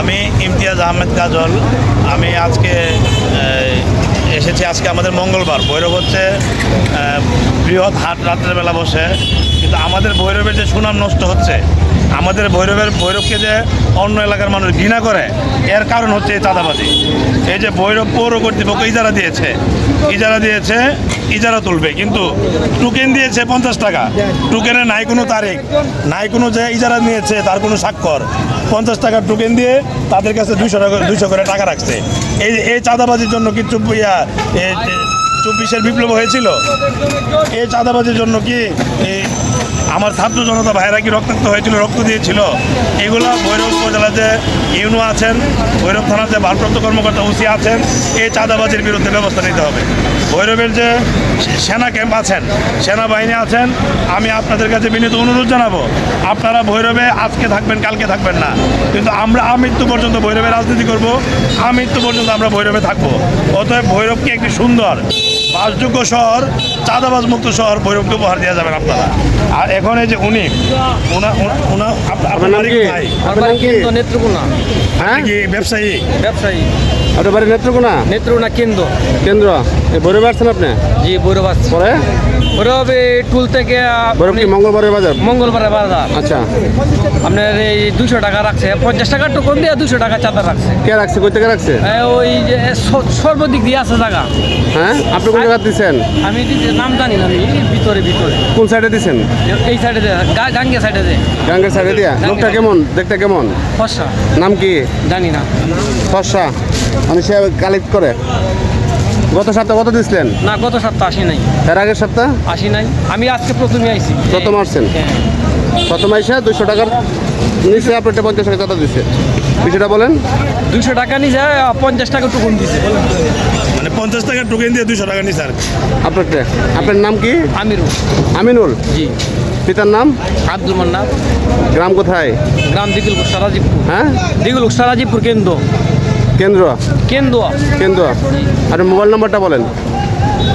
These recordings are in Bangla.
আমি ইমতিয়াজ আহমেদ কাজল। আমি আজকে এসেছি আজকে আমাদের মঙ্গলবার। ভৈরব হচ্ছে বৃহৎ হাট রাত্রেবেলা বসে। কিন্তু আমাদের ভৈরবের যে সুনাম নষ্ট হচ্ছে, আমাদের ভৈরবের, ভৈরবকে যে অন্য এলাকার মানুষ ঘৃণা করে, এর কারণ হচ্ছে এই চাঁদাবাজি। এই যে ভৈরব পৌর কর্তৃপক্ষ ইজারা দিয়েছে ইজারা দিয়েছে, ইজারা তুলবে। কিন্তু টোকেন দিয়েছে পঞ্চাশ টাকা। টুকেনে নাই কোনো তারিখ, নাই কোনো যে ইজারা নিয়েছে, তার কোনো স্বাক্ষর। পঞ্চাশ টাকার টোকেন দিয়ে তাদের কাছে দুইশো টাকা দুইশো করে টাকা রাখছে। এই এই চাঁদাবাজির জন্য কি ইয়া চব্বিশের বিপ্লব হয়েছিল? এই চাঁদাবাজির জন্য কি আমার ছাত্র জনতা ভাইরা কি রক্তাক্ত হয়েছিল, রক্ত দিয়েছিল? এগুলো ভৈরব উপজেলাতে ইউনো আছেন, ভৈরব থানাতে ভারপ্রাপ্ত কর্মকর্তা ওসি আছেন এই চাঁদাবাজির বিরুদ্ধে ব্যবস্থা নিতে হবে। ভৈরবের যে সেনা ক্যাম্প আছেন, সেনাবাহিনী আছেন, আমি আপনাদের কাছে বিনীত অনুরোধ জানাব, আপনারা ভৈরবে আজকে থাকবেন, কালকে থাকবেন না। কিন্তু আমরা আমৃত্যু পর্যন্ত ভৈরবে রাজনীতি করব আমৃত্যু পর্যন্ত আমরা ভৈরবে থাকব। অতএব ভৈরবকে একটি সুন্দর, বাসযোগ্য শহর চাঁদাবাজ মুক্ত শহর ভৈরবকে উপহার দেওয়া যাবেন আপনারা। আর এখন এই যে উনি আপনার নেত্রকোনা। হ্যাঁ? কি ব্যবসায়ী? ব্যবসায়ী। আপনার বাড়ি নেত্রকোনা? নেত্রকোনা কেন্দ্র। কেন্দ্র? এই ভৈরবে আসছেন আপনি? জি ভৈরব আসছে। পরে? ভৈরব এই টুল থেকে কি মঙ্গলবারের বাজার? মঙ্গলবারে বাজার। আচ্ছা। আপনার এই দুশো টাকা রাখছে পঞ্চাশ টাকা টোকন দিয়ে দুশো টাকা চাঁদা রাখছে। কে রাখছে? কই থেকে রাখছে? ওই যে সর্বদিক দিয়ে আছে জায়গা। হ্যাঁ? আপনি কোন জায়গা দিচ্ছেন আমি নাম জানি না আমি ভিতরে ভিতরে। কোন সাইডে দিচ্ছেন এই সাইডে গাঙ্গে সাইডে যে। গাঙ্গের সাইডে দিয়া? লোকটা কেমন? দেখতে কেমন? ফসা। নাম কি? জানি না। ফর্সা মানে সে কালেক্ট করে? গত সপ্তাহে কত দিছিলেন? না গত সপ্তাহ আসি নাই। এর আগের সপ্তাহ? আসি নাই। আমি আজকে প্রথমে আইছি। প্রথম আসছেন? হ্যাঁ। প্রথম আইসা দুশো টাকার নিচে আপনার পঞ্চাশ টাকা চাঁদা দিচ্ছে বিষয়টা বলেন। দুশো টাকা নিয়ে যায় পঞ্চাশ টাকা টুকুন দিছে মানে পঞ্চাশ টাকা টোকেন দিয়ে দুশো টাকা নিছে আর। আপনারটা? আপনার নাম কি? আমিরু আমিনুল? জি। পিতার নাম? আব্দুল মান্নার গ্রাম কোথায়? গ্রাম দিগুল সারাজিপুর হ্যাঁ? দিগুল সারাজিপুর কেন্দ্র। কেন্দ্র? কেন্দ্র। কেন্দ্র। আর মোবাইল নাম্বারটা বলেন।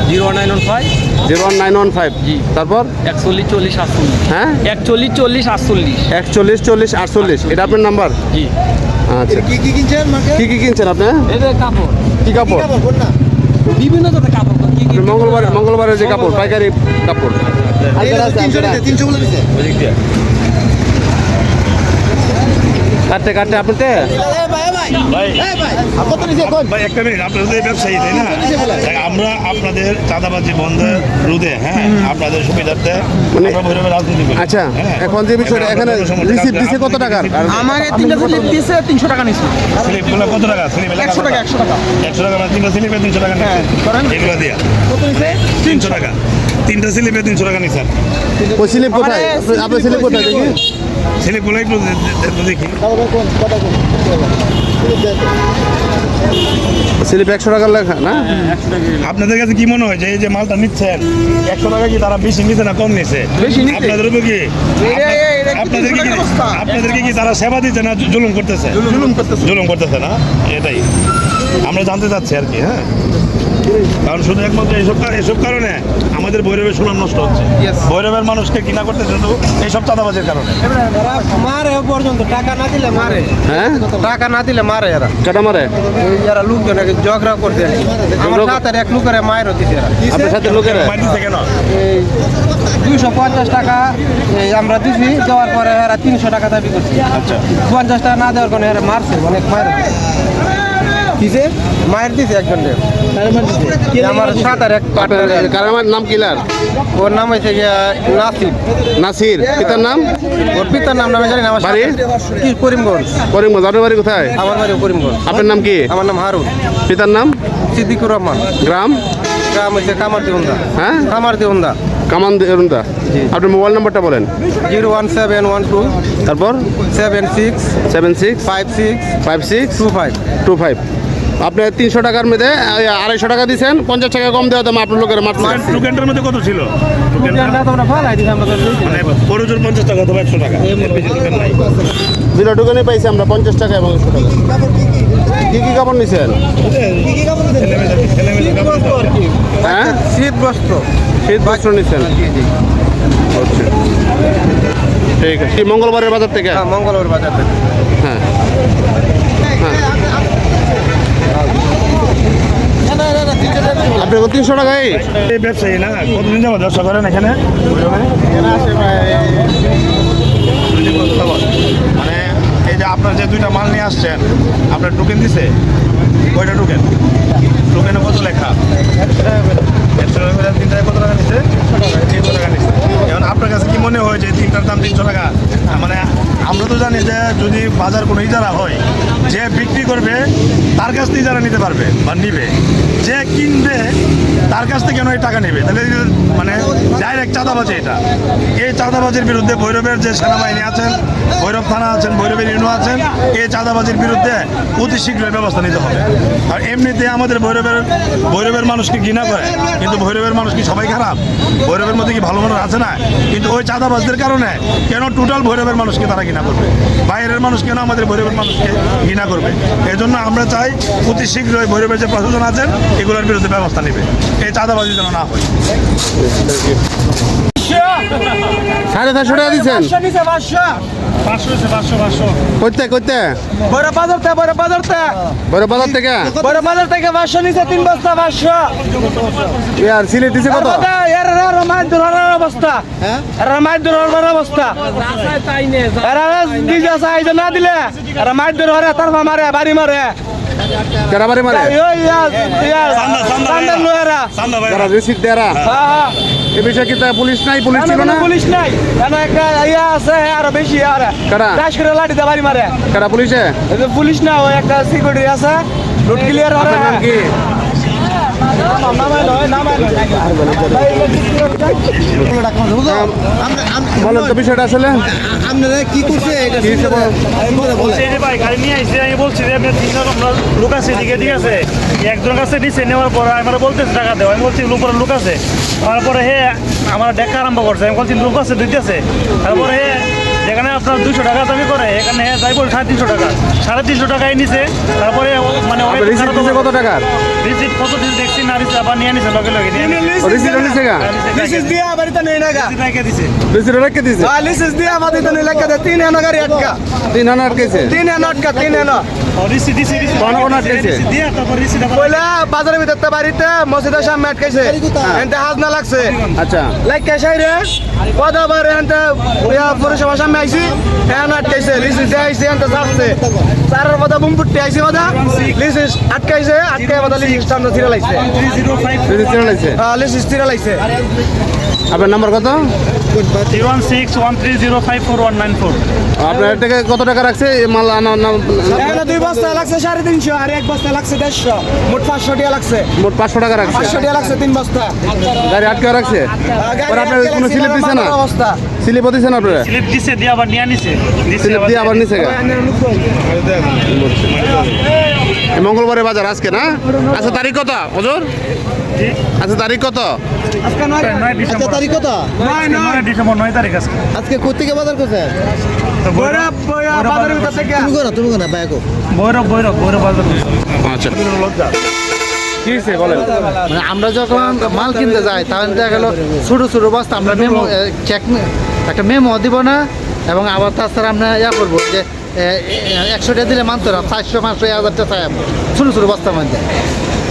Zero nine one five. Zero one nine one five. জি। তারপর? একচল্লিশ চল্লিশ আটচল্লিশ। হ্যাঁ? একচল্লিশ চল্লিশ আটচল্লিশ। একচল্লিশ চল্লিশ আটচল্লিশ। এটা আপনার নাম্বার? জি। আচ্ছা। কি কি কিনছেন কি কি কিনছেন আপনি? এটা কাপড়। কি কাপড়? বিভিন্ন ধরনের কাপড়। কি কি মঙ্গলবার মঙ্গলবারের যে কাপড় পাইকারি কাপড়। তিনশো বলে দিছে। কাটতে কাটতে আপনারতে ভাই ভাই ভাই এই ভাই কত নিছে কোন ভাই একটা মিনিট আপনারা তো ব্যবসায়ী তাই না? আমরা আপনাদের চাঁদাবাজি বন্ধের রোধে হ্যাঁ? আপনাদের সুবিধার্থে মানে- রাজনীতি করি। আচ্ছা হ্যাঁ। এখন যে বিষয়টা এখানে রিসিপ্ট দিছে কত টাকার? আমাকে তিনটা স্লিপ দিয়েছে তিনশো টাকা নিচ্ছে স্লিপগুলো কত টাকা? স্লিপ টাকা একশো টাকা। মানে তিনটা স্লিপে তিনশো টাকা নিচ্ছে। হ্যাঁ, এগুলো দিয়া। কত নিচ্ছে তিনশো টাকা। তিনটা স্লিপে টাকা ওই স্লিপ কোথায়? আমার আপনার স্লিপ কোথায় দেখি? স্লিপগুলো একটু দেখি। স্লিপ একশো টাকার লেখা না? আপনাদের কাছে কি মনে হয় যে এই যে মালটা নিচ্ছেন একশো টাকা কি তারা বেশি নিচ্ছে না কম নিচ্ছে আপনাদের কি? কি আপনাদেরকে কি তারা সেবা দিচ্ছে না জুলুম করতেছে? জুলুম করতেছে। জুলুম করতেছে না? এটাই। আমরা জানতে চাচ্ছি আর কি হ্যাঁ? কারণ শুধু একমাত্র এইসব এসব কারণে আমাদের ভৈরবের সুনাম নষ্ট হচ্ছে. ভৈরবের মানুষকে কিনা করতে শুধু এইসব চাঁদাবাজের কারণে। মারে পর্যন্ত টাকা না দিলে মারে। হ্যাঁ? টাকা না দিলে মারে এরা। কাটা মারে? যারা লোকজন ঝগড়া করতে আমার সাথে এক লোকের মায়ের এরা। আপনার সাথে লোকেরা? দিচ্ছে কেন? এই দুইশো পঞ্চাশ টাকা আমরা দিছি দেওয়ার পরে এরা তিনশো টাকা দাবি করছে। আচ্ছা। পঞ্চাশ টাকা না দেওয়ার কারণে এরা মারছে অনেক মায়ের কিসে মায়ের দিছে একজন আমার সাঁতার এক পার্টনার কারামার নাম কিলার ওর নাম হয়েছে গিয়া নাসিব নাসির। পিতার নাম? ওর পিতার নাম আমি জানি না আমার বাড়ি? কি করিমগঞ্জ। করিমগঞ্জ। আপনার বাড়ি কোথায়? আমার বাড়ি করিমগঞ্জ। আপনার নাম কি? আমার নাম হারুন। পিতার নাম? সিদ্দিকুর রহমান। গ্রাম? গ্রাম হচ্ছে কামার দিউন্দা হ্যাঁ? কামার দিউন্দা কামান দেরুন্দা আপনার মোবাইল নাম্বারটা বলেন। Zero one seven one two. তারপর? Seven six. Seven six. Five six. Five six. Two five. Two five. আপনি তিনশো টাকার মধ্যে আড়াইশো টাকা দিচ্ছেন পঞ্চাশ টাকা কম দেওয়া তো আপনার লোকের মারছে। টুকেনটার মধ্যে কত ছিল? দিছি। মানে পঞ্চাশ টাকা অথবা একশো টাকা। এর বেশি টোকেন নাই। দুটো টুকানি পাইছি আমরা পঞ্চাশ টাকা এবং একশো টাকা। কাপড় কি কি কি কি কাপড় নিছেন। হ্যাঁ? শীত বস্ত্র শীত বস্ত্র নিছেন জি। আচ্ছা। ঠিক আছে। মঙ্গলবারের বাজার থেকে? হ্যাঁ মঙ্গলবার বাজার থেকে। আপনি তিনশো টাকায় এই? ব্যবসায়ী না? কতদিন যাব ব্যবসা করেন এখানে? মানে এই যে আপনার যে দুইটা মাল নিয়ে আসছেন আপনার টোকেন দিছে? কয়টা টোকেন টোকেনে কত লেখা। একশো টাকা তিন টাকা কত টাকা নিচ্ছে তিনশো টাকা নিচ্ছে এখন আপনার কাছে মনে হয় যে তিনটার দাম তিনশো টাকা। মানে আমরা তো জানি যে যদি বাজার কোনো ইজারা হয়, যে বিক্রি করবে, তার কাছ থেকে ইজারা নিতে পারবে বা নিবে। যে কিনবে, তার কাছ থেকে কেন এই টাকা নেবে। তাহলে মানে ডাইরেক্ট চাঁদাবাজি এটা। এই চাঁদাবাজির বিরুদ্ধে ভৈরবের যে সেনাবাহিনী আছেন, ভৈরব থানা আছেন, ভৈরবের ইউনো আছেন, এই চাঁদাবাজির বিরুদ্ধে অতি শীঘ্রই ব্যবস্থা নিতে হবে। আর এমনিতে আমাদের ভৈরবের ভৈরবের মানুষকে ঘৃণা করে? কিন্তু ভৈরবের মানুষ কি সবাই খারাপ? ভৈরবের মধ্যে কি ভালো মানুষ আছে না? কিন্তু ওই চাঁদাবাজদের কারণে কেন টোটাল ভৈরবের মানুষকে তারা ঘৃণা করবে? বাইরের মানুষ কেন আমাদের ভৈরবের মানুষকে ঘৃণা করবে? এই জন্য আমরা চাই অতি শীঘ্রই ভৈরবের যে প্রশাসন আছেন, এগুলোর বিরুদ্ধে ব্যবস্থা নেবে। এই চাঁদাবাজি যেন না হয়। সাড়ে চারশো টাকা দিচ্ছেন? করতে করতে বড় বাজার থেকে বড় বাজার থেকে বড় বাজার থেকে? বড় বাজার থেকে পাঁচশো নিচে তিন বস্তা পাঁচশো। আর সিলেট দিছে কত? এর অবস্থা। অবস্থা। এরা সাইজ না দিলে মারে বাড়ি মারে। মারে? লয়েরা। ভাই রিসিট দেরা হ্যাঁ হ্যাঁ। এ বিষয়ে কি তা পুলিশ নাই? পুলিশ ছিল না পুলিশ নাই। কেন একটা ইয়া আছে আরও বেশি আর। কারা? দাস করে লাঠি দিয়ে বাড়ি মারে। কারা পুলিশে? এই যে পুলিশ না ওই একটা সিকিউরিটি আছে। রোড ক্লিয়ার হরে আপনার নাম কি? নামাই লয় নামাই বলেন তো বিষয়টা আসলে। আপনারা কি করছে? এটা কি হিসেবে বলছে যে ভাই গাড়ি নিয়ে আসছে আমি বলছি যে আপনার তিনজন লোক আছে এদিকে ঠিক আছে। একজন কাছে নিচে নেওয়ার পর আমার বলতেছে টাকা দেওয়া। আমি বলছি লোক লোক আছে। তারপরে হে আমার দেখা আরম্ভ করছে। আমি বলছি লোক আছে দিতেছে তারপরে হে যেখানে আপনার দুশো টাকা দাবি করে এখানে যাই বল সাড়ে তিনশো টাকা। সাড়ে তিনশো টাকায় নিছে তারপরে মানে দিছে কত টাকা রিসিট কত দিন দেখছি না দিছে আবার নিয়ে নিছে লগে লগে। রিসিট নিছে। গা? দিয়া বাড়িতে নেই না গা। রিসিট রেখে দিছে। রিসিট রেখে দিছে? হ্যাঁ লিসিস দিয়া নেই লেখা তিন গাড়ি আটকা। তিন হাজার আটকেছে তিন আটকা তিন বাজারের ভিতরতে বাড়িতে মসজিদের সামনে আটকাইছে। এনতে হাজ না লাগছে আচ্ছা। লাইক কেসাই রে কতবার এনতে ইয়া সামনে আইসি হ্যাঁ আটকাইছে। লিসিস দিয়ে আইছি এনতে যাচ্ছে। তারের কথা বুম ফুটতে আইছি কথা লিসিস আটকাইছে আটকাই কথা লিসিস সামনে ছিঁড়ে লাগছে থ্রি জিরো ফাইভ লাগছে হ্যাঁ লিসিস ছিঁড়ে লাগছে আপনার নাম্বার কত? Zero one six one three zero five four one nine four. আপনার থেকে কত টাকা রাখছে? মাল আনা না- এখানে দুই বস্তা লাগছে সাড়ে তিনশো আর এক বস্তা লাগছে দেড়শো। মোট পাঁচশো টাকা লাগছে। মোট পাঁচশো টাকা রাখছে। পাঁচশো টাকা লাগছে তিন বস্তা। গাড়ি আটকে রাখছে? পরে আপনার কোনো স্লিপ দিছে না? অবস্থা। স্লিপও দিছেন আপনারা? স্লিপ দিছে দিয়ে আবার নিয়ে নিছে। স্লিপ দিয়ে আবার নিচে গা? মঙ্গলবারে বাজার আজকে না? আচ্ছা তারিখ কত? হজুর? আচ্ছা তারিখ কত? আজকে তারিখ কত? নয় নয় নয়। ডিসেম্বর নয় তারিখ আজকে। আজকে কোথেকে বাজার করছে? তো বইরা বইরা বাজারের ভিতর থেকে। তুমি করো তুমি করো বাইকো ভৈরব ভৈরব ভৈরব বাজার করছে। আচ্ছা। বলেন? মানে আমরা যখন মাল কিনতে যাই তাহলে দেখা গেল ছোটো ছোটো বস্তা আমরা চেক একটা মেমো দিব না, এবং আবার তাছাড়া আমরা ইয়া করব যে একশোটা দিলে মানতে না, চারশো, পাঁচশো হাজারটা চাই ছোটো ছোটো বস্তার মধ্যে।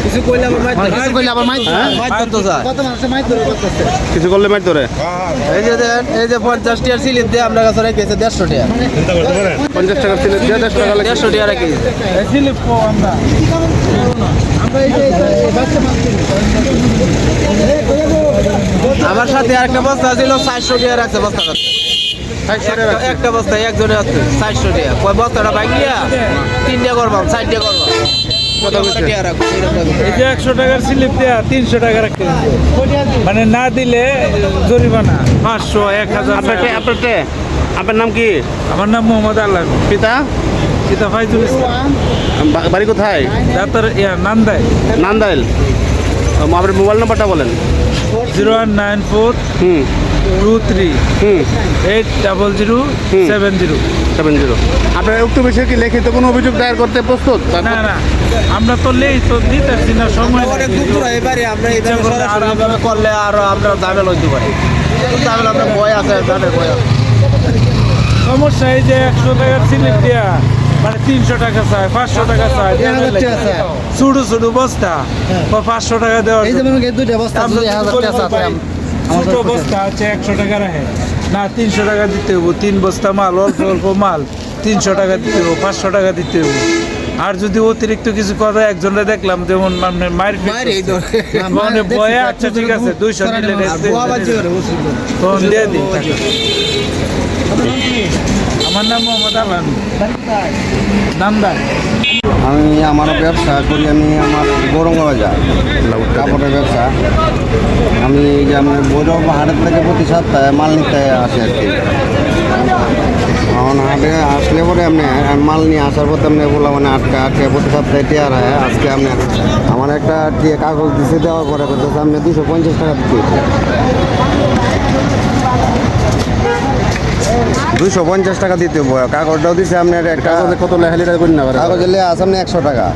কিছু কইলে আমার মাইর মানে কিছু করলে আবার মাইর তো যায় কত মাইত ধরে করতেছে? কিছু করলে মার ধরে। এই যে দেন এই যে পঞ্চাশ টিয়ার সিলিপ দিয়ে আমরা কাছে রেখেছে দেড়শো টাকা চিন্তা করতে পারেন পঞ্চাশ টাকা ছিল দিয়ে দেড়শো টাকা লাগে দেড়শো টাকা রেখেছে সিলিপ আমরা। আমার সাথে আরেকটা বস্তা ছিল চারশো টাকা রাখছে বস্তাটা একটা- একটা বস্তা একজনে আছে চারশো টাকা কয় বস্তাটা বাইক নিয়ে তিনটা করবাম চারটে করবাম। এই যে একশো টাকার স্লিপ দেওয়া তিনশো টাকা রাখতে মানে না দিলে জরিমানা। পাঁচশো এক হাজার আপনার নাম কি? আমার নাম মোহাম্মদ আল্লাহ। পিতা? সীতা ফাইজুল ইসলাম। বাড়ি কোথায়? ডাক্তার ইয়া নান্দাই নান্দাইল। ও, আপনার মোবাইল নাম্বারটা বলেন। জিরো ওয়ান নাইন ফোর হুম। Two three eight double zero seven zero. Seven zero. আপনার উক্ত বিষয়ে কি লিখিত কোনো অভিযোগ দায়ের করতে প্রস্তুত? না না। আমরা তো লেই তো দিতেছি না সময় এবারে আমরা এইভাবে করলে আরো- এইভাবে করলে আরও আমরা ঝামেলা হইতে পারি। ঝামেলা আপনার ভয় আছে জানের ভয় আছে। সমস্যা এই যে একশো টাকার স্লিপ দেওয়া মানে তিনশো টাকা চায় পাঁচশো টাকা চায়। ছোটো ছোটো বস্তা। ও পাঁচশো টাকা দেওয়ার ছোট বস্তা আছে একশো টাকা রাখে না তিনশো টাকা দিতে হব। তিন বস্তা মাল অল্প অল্প মাল। তিনশো টাকা দিতে হব পাঁচশো টাকা দিতে হব। আর যদি অতিরিক্ত কিছু করে একজনে দেখলাম যেমন মানে মায়ের মানে বয়ে আচ্ছা ঠিক আছে দুইশো নিলে নেই। আর বুয়া বাজি করে, বুঝলি তো। ফোন দিয়ে দিই আমার নাম মোহাম্মদ আলান। নামদার। আমি আমার ব্যবসা করি আমি আমার গৌরঙ্গ বাজার কাপড়ের ব্যবসা। আমি এই যে আমি বৈরব হাটের থেকে প্রতি সপ্তাহে মাল নিতে আসি আর কি। এখন হাটে আসলে পরে আপনি মাল নিয়ে আসার পথে আপনি বললাম মানে আটকা আটকে প্রতি সপ্তাহে টিয়ার হয় আজকে আপনি আমার একটা কাগজ দিছে দেওয়ার পরে করতেছে আপনি দুশো পঞ্চাশ টাকা দিতে। দুশো পঞ্চাশ টাকা দিতে হবে। কাগজটাও দিছে আপনার একটা কাগজে কত লেখালিটা করি না কাগজে লেয়া আছে আপনি একশো টাকা।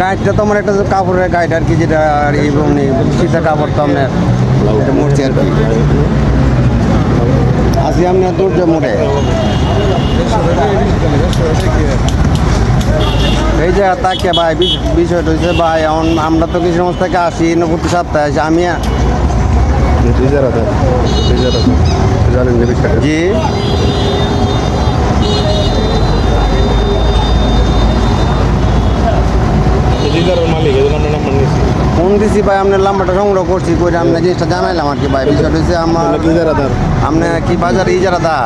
গাইডটা তো আমার একটা কাপড়ের গাইড আর কি যেটা আর এই এমনি শীতের কাপড় তো আপনার। এটা আর কি। আসি আপনি দুটো মোটে এই যে তাকে ভাই বিষ- বিষয়টা হচ্ছে ভাই আমরা তো কিছু সমস্ত থেকে আসি না প্রতি সপ্তাহে আসি। আমি টাকা জি। ফোন দিছি ভাই আপনার নাম্বারটা সংগ্রহ করছি করে আপনার জিনিসটা জানাইলাম আর কি ভাই। বিষয়টা হচ্ছে আমার ইজারাদার আপনার কি বাজার ইজারা দা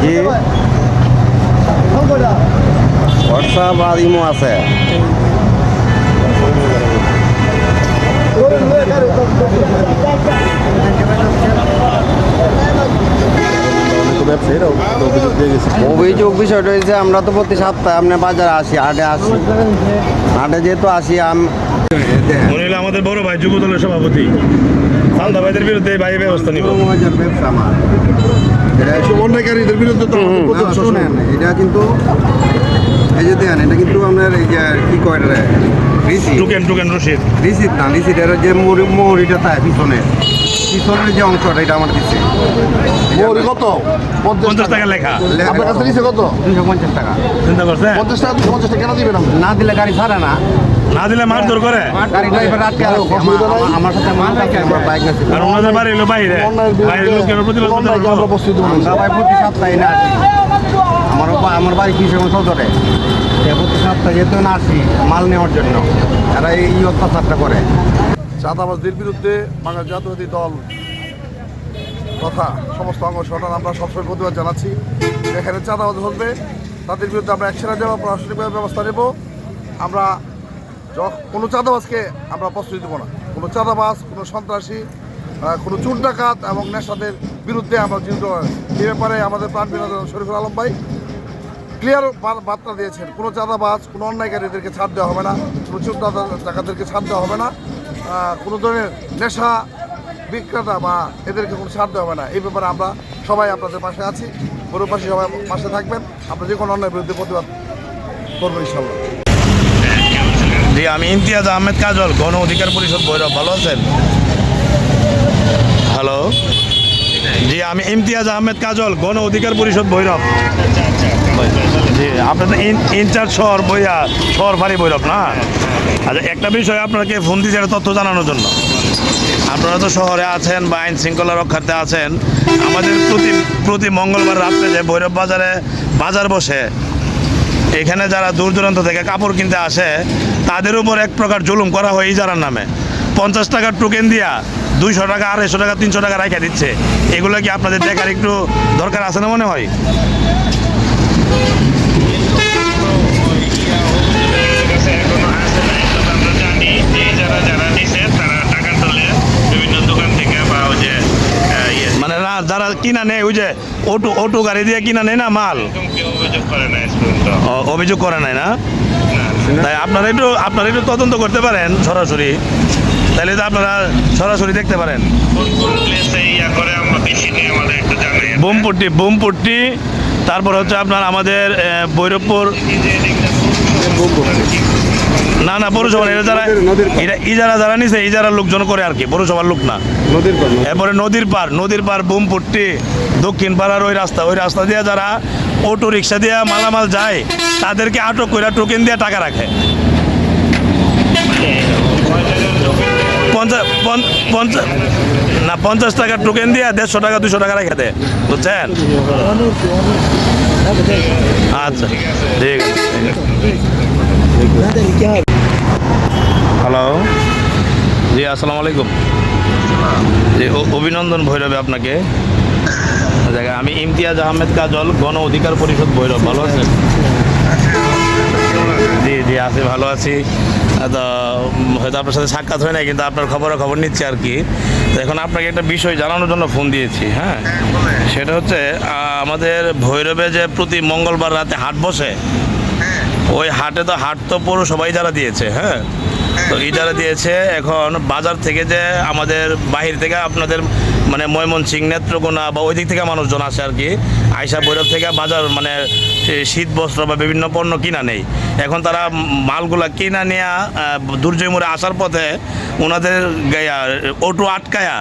জি হোয়াটসঅ্যাপ আর ইমো আছে। অভিযোগ বিষয়টা হয়েছে আমরা তো প্রতি সপ্তাহে আপনার বাজারে আসি হাটে আসি। হাটে যেহেতু আসি আম আমাদের বড় ভাই যুব দলের সভাপতি। ভাইদের বিরুদ্ধে ভাই ব্যবস্থা নিব। অন্যায়কারীদের বিরুদ্ধে তো। শুনেন। এটা কিন্তু এই যে দেখেন এটা কিন্তু আপনার এই যে কি কয় রে রিসিট টুকেন টুকেন রশিদ। রিসিট না রিসিটের যে মুড়ি মুড়িটা তাই পিছনে। পিছনের যে অংশটা এটা আমার দিচ্ছে। মৌরি কত? পঞ্চাশ টাকা। লেখা। আপনার কাছে নিচে কত? দুশো পঞ্চাশ টাকা। চিন্তা করছেন? পঞ্চাশ টাকা দুশো পঞ্চাশ টাকা কেন দিবেন না দিলে গাড়ি ছাড়ে না। না দিলে মারধর করে। গাড়ি ড্রাইভার আটকে। আমার- সাথে আমার কাছে আমার বাইক আছে। আর ওনাদের বাড়ি হলো বাইরে। বাইরের লোকের অন্যায়কে আমরা বস্তি দেবো আমরা ভাই প্রতি সপ্তাহে না আসি। আমার আমার বাড়ি কিশোর চৌধরে সে প্রতি সপ্তাহে যেহেতু না আসি, মাল নেওয়ার জন্য। এরা এই অত্যাচারটা করে। চাঁদাবাজদের বিরুদ্ধে বাংলা জাতীয়বাদী দল তথা সমস্ত অঙ্গ সংগঠন আমরা সবসময় প্রতিবাদ জানাচ্ছি। যেখানে চাঁদাবাজ হবে তাদের বিরুদ্ধে আমরা অ্যাকশনে যাব, প্রশাসনিকভাবে ব্যবস্থা নেব। আমরা কোনো চাঁদাবাজকে আমরা প্রস্তুতি দেবো না। কোনো চাঁদাবাজ, কোনো সন্ত্রাসী কোনো চুর ডাকাত এবং নেশাদের বিরুদ্ধে আমরা যেহেতু এ ব্যাপারে আমাদের প্রাণ বিনোদন শরীফুল আলম ভাই। ক্লিয়ার বার্তা দিয়েছেন। কোনো চাঁদাবাজ, কোনো অন্যায়কারীদেরকে ছাড় দেওয়া হবে না প্রচুর চোর ডাকা- ছাড় দেওয়া হবে না কোনো ধরনের নেশা বিক্রেতা বা এদেরকে কোনো ছাড় দেওয়া হবে না। এই ব্যাপারে আমরা সবাই আপনাদের পাশে আছি। পুরোপাশে সবাই পাশে থাকবেন। আমরা যে কোনো অন্যায় বিরুদ্ধে প্রতিবাদ করব ইনশাল্লাহ জি, আমি ইমতিয়াজ আহমেদ কাজল, গণ অধিকার পরিষদ, ভৈরব। ভালো আছেন? হ্যালো? জি, আমি ইমতিয়াজ আহমেদ কাজল, গণ অধিকার পরিষদ, ভৈরব। জি আপনার ইনচার্জ শহর বইয়া শহর ফাঁড়ি ভৈরব না? আচ্ছা একটা বিষয় আপনাকে ফোন দিয়েছে একটা তথ্য জানানোর জন্য। আপনারা তো শহরে আছেন বা আইন শৃঙ্খলা রক্ষার্থে আছেন, আমাদের প্রতি প্রতি মঙ্গলবার রাত্রে যে ভৈরব বাজারে বাজার বসে, এখানে যারা দূর দূরান্ত থেকে কাপড় কিনতে আসে, তাদের উপর এক প্রকার জুলুম করা হয় এই ইজারার নামে। পঞ্চাশ টাকার টোকেন দিয়া দুইশো টাকা, আড়াইশো টাকা, তিনশো টাকা রাখা দিচ্ছে। এগুলো কি আপনাদের দেখার একটু দরকার আছে না মনে হয়? মানে রা- যারা কিনা নেয় ওই যে অটো অটো গাড়ি দিয়ে কিনা নেয় না মাল? অভিযোগ করে নাই না? তাই আপনারা একটু আপনারা একটু তদন্ত করতে পারেন সরাসরি। তাহলে তো আপনারা সরাসরি দেখতে পারেন। বোমপট্টি বোমপট্টি তারপর হচ্ছে আপনার আমাদের ভৈরবপুর না না পৌরসভার এটা যারা এটা ইজারা যারা নিছে ইজারা লোকজন করে আর কি পৌরসভার লোক না। নদীর পার এরপরে নদীর পার নদীর পার বুমপুট্টি দক্ষিণ পাড়ার ওই রাস্তা ওই রাস্তা দিয়ে যারা অটো রিক্সা দিয়ে মালামাল যায় তাদেরকে আটক করে টোকেন দিয়ে টাকা রাখে। পঞ্চাশ পঞ্চাশ না পঞ্চাশ টাকা টোকেন দিয়ে দেড়শো টাকা দুশো টাকা রেখে দেয় বুঝছেন? আচ্ছা ঠিক আছে। হ্যালো জি আসসালামু আলাইকুম। জি অভিনন্দন ভৈরবে আপনাকে। আমি ইমতিয়াজ আহমেদ কাজল গণ অধিকার পরিষদ ভৈরব। ভালো আছেন? জি জি আছি ভালো আছি। তো হয়তো আপনার সাথে সাক্ষাৎ হয় না কিন্তু আপনার খবর খবর নিচ্ছি আর কি। তো এখন আপনাকে একটা বিষয় জানানোর জন্য ফোন দিয়েছি হ্যাঁ? সেটা হচ্ছে আমাদের ভৈরবে যে প্রতি মঙ্গলবার রাতে হাট বসে ওই হাটে তো হাট তো পুরো সবাই যারা দিয়েছে হ্যাঁ? তো ইজারা দিয়েছে, এখন বাজার থেকে যে আমাদের, বাহির থেকে আপনাদের মানে ময়মনসিং, নেত্রকোনা বা ওই দিক থেকে মানুষজন আসে আর কি। আয়সা ভৈরব থেকে বাজার মানে শীত বস্ত্র বা বিভিন্ন পণ্য কিনা নেই। এখন তারা মালগুলা কিনা নেয়া দুর্জয় মোড়ে আসার পথে ওনাদের গায়া, অটো আটকায়া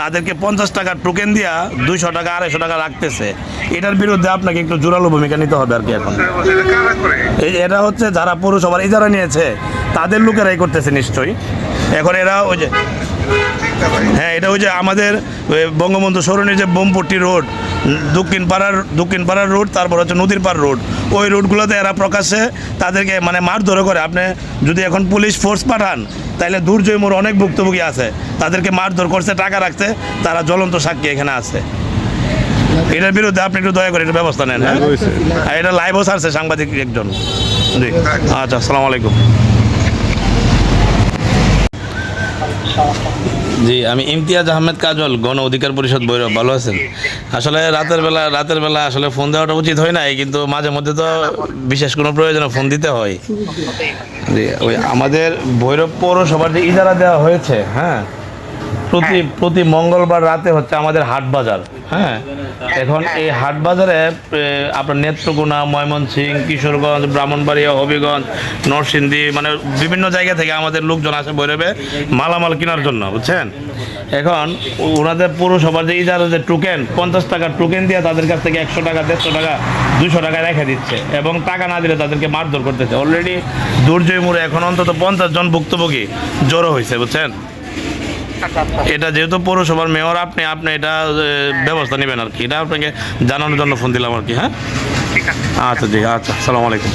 তাদেরকে পঞ্চাশ টাকার টোকেন দিয়া দুইশো টাকা, আড়াইশো টাকা রাখতেছে। এটার বিরুদ্ধে আপনাকে একটু জোরালো ভূমিকা নিতে হবে আর কি এখন। এটা হচ্ছে যারা পৌরসভার ইজারা নিয়েছে, তাদের লোকেরাই করতেছে নিশ্চয়ই। এখন এরা ওই যে হ্যাঁ এটা ওই যে আমাদের বঙ্গবন্ধু সরণির যে বোমপট্টি রোড দক্ষিণ পাড়ার দক্ষিণ পাড়ার রোড তারপর হচ্ছে নদীর পাড় রোড ওই রোডগুলোতে এরা প্রকাশ্যে তাদেরকে মানে মারধর করে। আপনি যদি এখন পুলিশ ফোর্স পাঠান তাহলে দুর্জয় মোড় অনেক ভুক্তভোগী আছে। তাদেরকে মারধর করছে টাকা রাখতে তারা জ্বলন্ত সাক্ষী এখানে আছে। এটার বিরুদ্ধে আপনি একটু দয়া করে একটু ব্যবস্থা নেন হ্যাঁ? আর এটা লাইভও ছাড়ছে সাংবাদিক একজন। জি। আচ্ছা আসসালামু আলাইকুম। জি, আমি ইমতিয়াজ আহমেদ কাজল, গণ অধিকার পরিষদ বৈরব, ভালো আছেন? আসলে রাতের বেলা রাতের বেলা আসলে ফোন দেওয়াটা উচিত হয় নাই, কিন্তু মাঝে মধ্যে তো বিশেষ কোনো প্রয়োজনে ফোন দিতে হয়। জি, ওই আমাদের ভৈরব পৌরসভার যে ইজারা দেওয়া হয়েছে হ্যাঁ প্রতি প্রতি মঙ্গলবার রাতে হচ্ছে আমাদের হাট বাজার হ্যাঁ। এখন এই হাট বাজারে আপনার নেত্রকোনা ময়মনসিংহ কিশোরগঞ্জ, ব্রাহ্মণবাড়িয়া, হবিগঞ্জ, নরসিংদী মানে বিভিন্ন জায়গা থেকে আমাদের লোকজন আসে বৈরবে মালামাল কেনার জন্য, বুঝছেন? এখন ওনাদের পৌরসভার যে ইজারা যে টোকেন পঞ্চাশ টাকার টোকেন দিয়ে তাদের কাছ থেকে একশো টাকা, দেড়শো টাকা দুশো টাকা রেখে দিচ্ছে এবং টাকা না দিলে তাদেরকে মারধর করতেছে। অলরেডি দুর্জয় মোড়ে এখন অন্তত পঞ্চাশ জন ভুক্তভোগী জড়ো হয়েছে, বুঝছেন? এটা যেহেতু পৌরসভার মেয়র আপনি আপনি এটা ব্যবস্থা নেবেন আর কি। এটা আপনাকে জানানোর জন্য ফোন দিলাম আর কি হ্যাঁ? আচ্ছা জি আচ্ছা সালাম আলাইকুম।